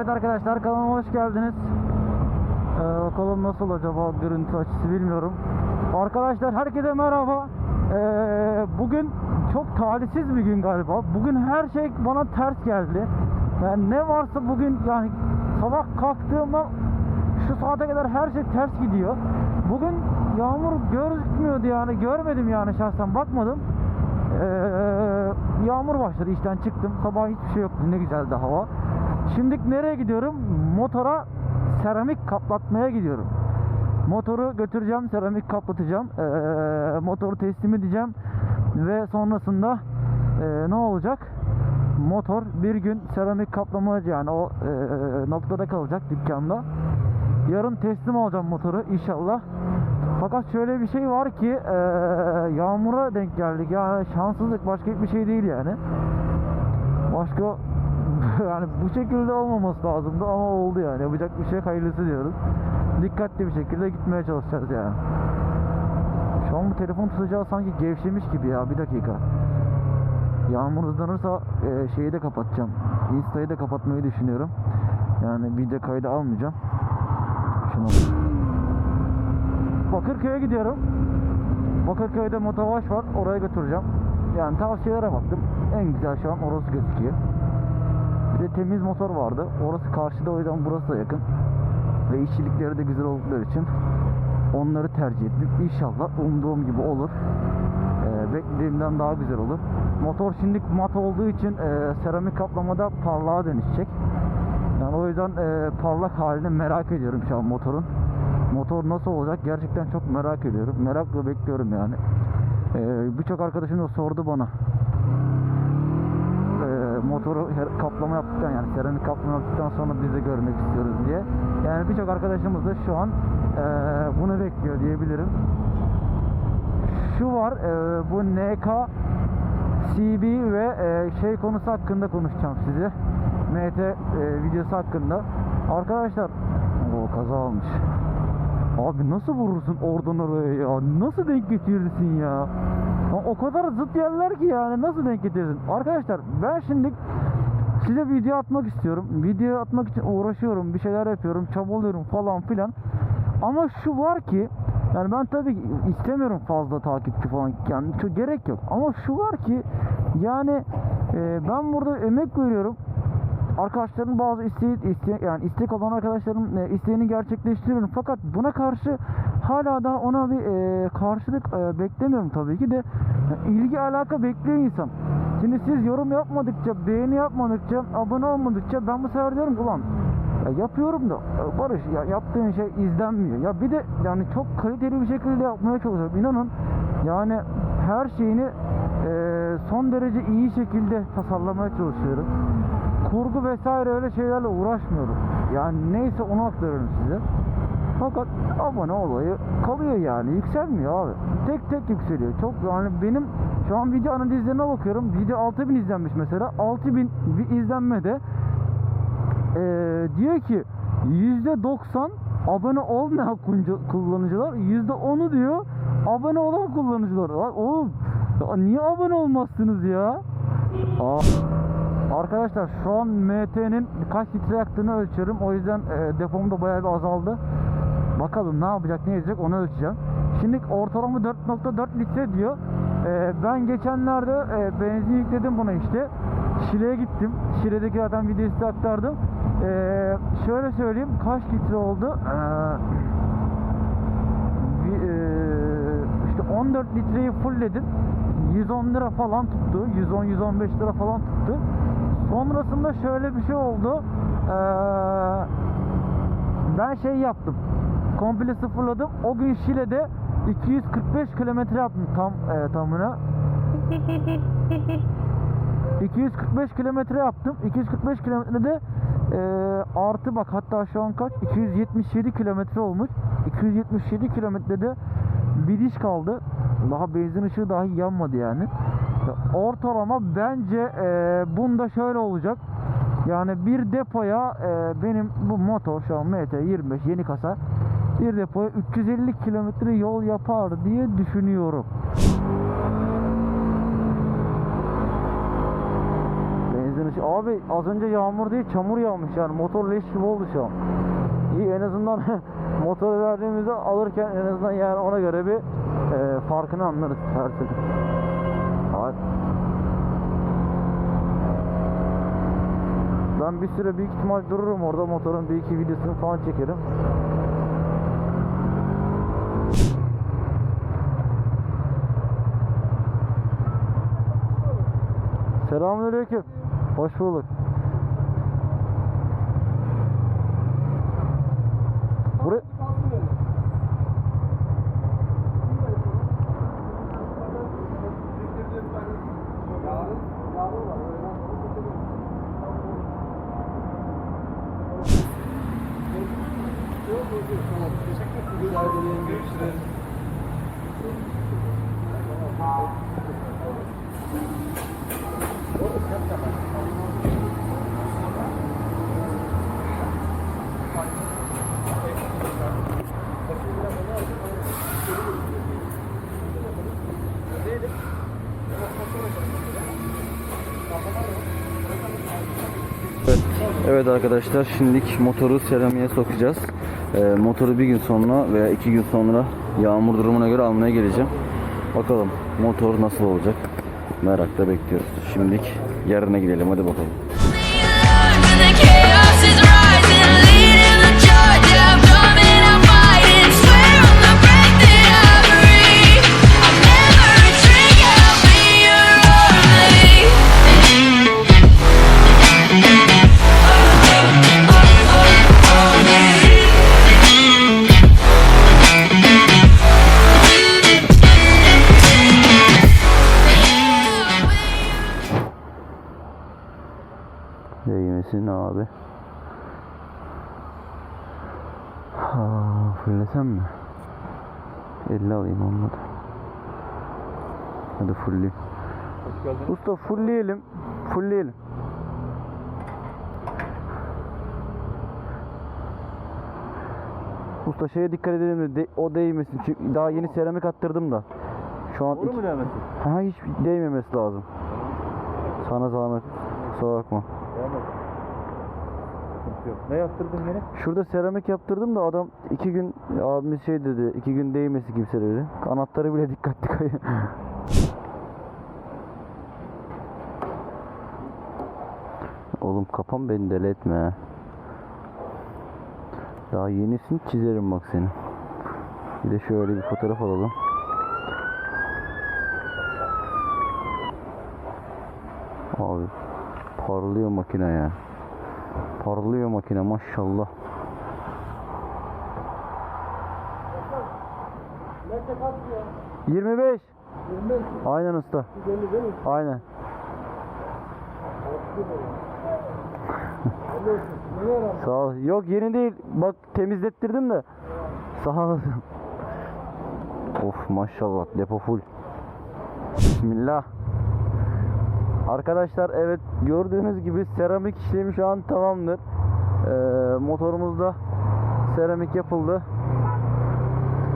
Evet arkadaşlar kanalıma hoş geldiniz. Ee, bakalım nasıl acaba görüntü açısı bilmiyorum. Arkadaşlar herkese merhaba. Ee, bugün çok talihsiz bir gün galiba. Bugün her şey bana ters geldi. Yani ne varsa bugün yani sabah kalktığımda şu saate kadar her şey ters gidiyor. Bugün yağmur gözükmüyordu yani görmedim yani şahsen bakmadım. Ee, yağmur başladı işten çıktım. Sabah hiçbir şey yoktu. Ne güzeldi hava. Şimdi nereye gidiyorum? Motora seramik kaplatmaya gidiyorum. Motoru götüreceğim, seramik kaplatacağım. Ee, motoru teslim edeceğim. Ve sonrasında ee, ne olacak? Motor bir gün seramik kaplamacı yani o ee, noktada kalacak dükkanda. Yarın teslim alacağım motoru inşallah. Fakat şöyle bir şey var ki eee, yağmura denk geldik. Yani şanssızlık başka hiçbir şey değil yani. Başka yani bu şekilde olmaması lazımdı ama oldu yani. Yapacak bir şey hayırlısı diyoruz. Dikkatli bir şekilde gitmeye çalışacağız yani. Şu an bu telefon tutacağı sanki gevşemiş gibi ya. Bir dakika. Yağmur hızlanırsa eee, şeyi de kapatacağım. Insta'yı da kapatmayı düşünüyorum. Yani video kaydı almayacağım. Şunu Bakırköy'e gidiyorum. Bakırköy'de motovaş var. Oraya götüreceğim. Yani tavsiyelere baktım. En güzel şu an orası gözüküyor. Bir de temiz motor vardı. Orası karşıda o yüzden burası da yakın. Ve işçilikleri de güzel oldukları için onları tercih ettim. İnşallah umduğum gibi olur. Ee, beklediğimden daha güzel olur. Motor şimdi mat olduğu için e, seramik kaplamada parlağa dönüşecek. Yani o yüzden e, parlak halini merak ediyorum şu an motorun. Motor nasıl olacak gerçekten çok merak ediyorum. Merakla bekliyorum yani. Ee, Birçok arkadaşım da sordu bana. Motoru kaplama yaptıktan yani seramik kaplama yaptıktan sonra biz de görmek istiyoruz diye. Yani birçok arkadaşımız da şu an ee, bunu bekliyor diyebilirim. Şu var ee, bu NK CB ve ee, şey konusu hakkında konuşacağım size. MT ee, videosu hakkında. Arkadaşlar o kaza olmuş. Abi nasıl vurursun oradan oraya ya? Nasıl denk getirirsin ya? O kadar zıt yerler ki yani nasıl denk getirirsin? Arkadaşlar ben şimdi size video atmak istiyorum. Video atmak için uğraşıyorum. Bir şeyler yapıyorum. Çabalıyorum falan filan. Ama şu var ki yani ben tabii istemiyorum fazla takipçi falan yani çok gerek yok. Ama şu var ki yani e, ben burada emek veriyorum arkadaşların bazı isteği iste, yani istek olan arkadaşların e, isteğini gerçekleştiriyorum. Fakat buna karşı hala daha ona bir e, karşılık e, beklemiyorum tabii ki de ilgi alaka bekliyor insan. Şimdi siz yorum yapmadıkça, beğeni yapmadıkça, abone olmadıkça ben bu sefer diyorum ulan ya yapıyorum da e, Barış ya yaptığın şey izlenmiyor. Ya bir de yani çok kaliteli bir şekilde yapmaya çalışıyorum. İnanın yani her şeyini e, son derece iyi şekilde tasarlamaya çalışıyorum kurgu vesaire öyle şeylerle uğraşmıyorum. Yani neyse onu aktarıyorum size. Fakat abone olayı kalıyor yani yükselmiyor abi. Tek tek yükseliyor. Çok yani benim şu an video analizlerine bakıyorum. Video 6000 izlenmiş mesela. 6000 bir izlenmede eee, diyor ki %90 abone olmayan kullanıcılar %10'u diyor abone olan kullanıcılar. Lan Oğlum ya niye abone olmazsınız ya? Aa. Arkadaşlar şu an MT'nin kaç litre yaktığını ölçüyorum. O yüzden e, depom da bayağı bir azaldı. Bakalım ne yapacak ne edecek onu ölçeceğim. Şimdi ortalama 4.4 litre diyor. E, ben geçenlerde e, benzin yükledim buna işte. Şile'ye gittim. Şile'deki zaten videoyu size aktardım. E, şöyle söyleyeyim kaç litre oldu? E, bir, e, işte 14 litreyi fullledim. 110 lira falan tuttu. 110-115 lira falan tuttu. Sonrasında şöyle bir şey oldu. Ee, ben şey yaptım. Komple sıfırladım. O gün Şile'de 245 kilometre yaptım tam e, tamına. 245 kilometre yaptım. 245 kilometrede e, artı bak hatta şu an kaç? 277 kilometre olmuş. 277 kilometrede bir diş kaldı. Daha benzin ışığı dahi yanmadı yani. Ortalama bence e, bunda şöyle olacak. Yani bir depoya e, benim bu motor şu an MT25 yeni kasa bir depoya 350 kilometre yol yapar diye düşünüyorum. Benzin ışığı. Abi az önce yağmur değil çamur yağmış yani motor leş gibi oldu şu an. İyi en azından motoru verdiğimizde alırken en azından yani ona göre bir e, farkını anlarız her türlü. Ben bir süre büyük ihtimal dururum orada motorun bir iki videosunu falan çekerim. Selamünaleyküm. Hoş bulduk. Evet, arkadaşlar şimdilik motoru seramiğe sokacağız. Ee, motoru bir gün sonra veya iki gün sonra yağmur durumuna göre almaya geleceğim. Bakalım motor nasıl olacak merakla bekliyoruz. Şimdilik yarına gidelim hadi bakalım. Değmesin abi. Ha, fullesem mi? 50 alayım olmadı. Hadi fullleyeyim. Usta fullleyelim. Fullleyelim. Usta şeye dikkat edelim de, o değmesin. Çünkü daha yeni seramik attırdım da. Şu an iki- mu demesin? Ha hiç değmemesi lazım. Sana zahmet. Kusura bakma. Yok. Ne yaptırdın yine? Şurada seramik yaptırdım da adam iki gün abimiz şey dedi iki gün değmesi kimse dedi. Anahtarı bile dikkatli kayın. Oğlum kafam beni deli etme. ha. Daha yenisini çizerim bak senin. Bir de şöyle bir fotoğraf alalım. Abi parlıyor makine ya. Parlıyor makine maşallah. Metre kaç ya? 25. 25. Aynen usta. 150 değil mi? Aynen. Sağ ol. Yok yeni değil. Bak temizlettirdim de. Sağ olasın. Of maşallah depo full. Bismillah. Arkadaşlar evet gördüğünüz gibi seramik işlemi şu an tamamdır. Ee, motorumuzda seramik yapıldı.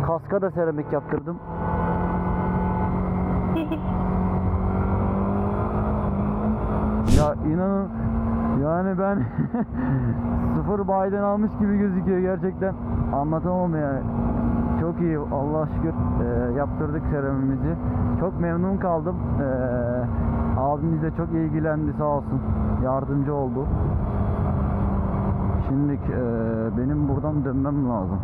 Kaska da seramik yaptırdım. Ya inanın yani ben sıfır bayiden almış gibi gözüküyor gerçekten anlatamam yani. Çok iyi Allah şükür e, yaptırdık seramimizi. Çok memnun kaldım. E, abimiz de çok ilgilendi sağ olsun. Yardımcı oldu. Şimdi e, benim buradan dönmem lazım.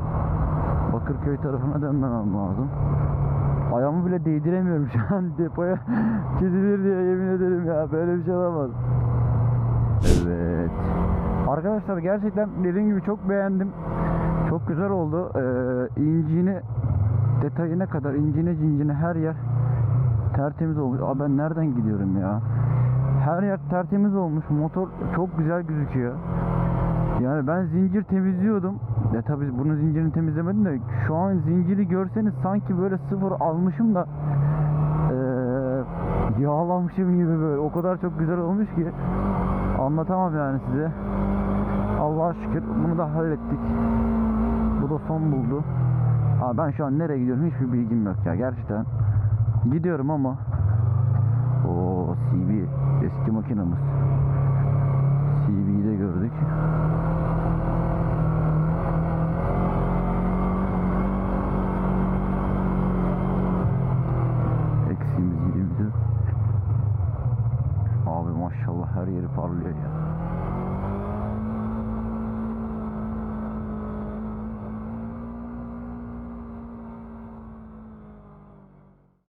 Bakırköy tarafına dönmem lazım. Ayağımı bile değdiremiyorum şu an depoya çizilir diye yemin ederim ya böyle bir şey olamaz. Evet. Arkadaşlar gerçekten dediğim gibi çok beğendim. Çok güzel oldu. Ee, incini detayına kadar incine cincine her yer tertemiz olmuş. Aa ben nereden gidiyorum ya? Her yer tertemiz olmuş. Motor çok güzel gözüküyor. Yani ben zincir temizliyordum. Ya tabii bunun zincirini temizlemedim de şu an zinciri görseniz sanki böyle sıfır almışım da eee yağlanmışım gibi böyle. O kadar çok güzel olmuş ki anlatamam yani size. Allah'a şükür bunu da hallettik. Bu da son buldu. Aa, ben şu an nereye gidiyorum hiçbir bilgim yok ya gerçekten. Gidiyorum ama o CB eski makinamız. CB'yi de gördük. Eksiğimiz 24. Abi maşallah her yeri parlıyor ya.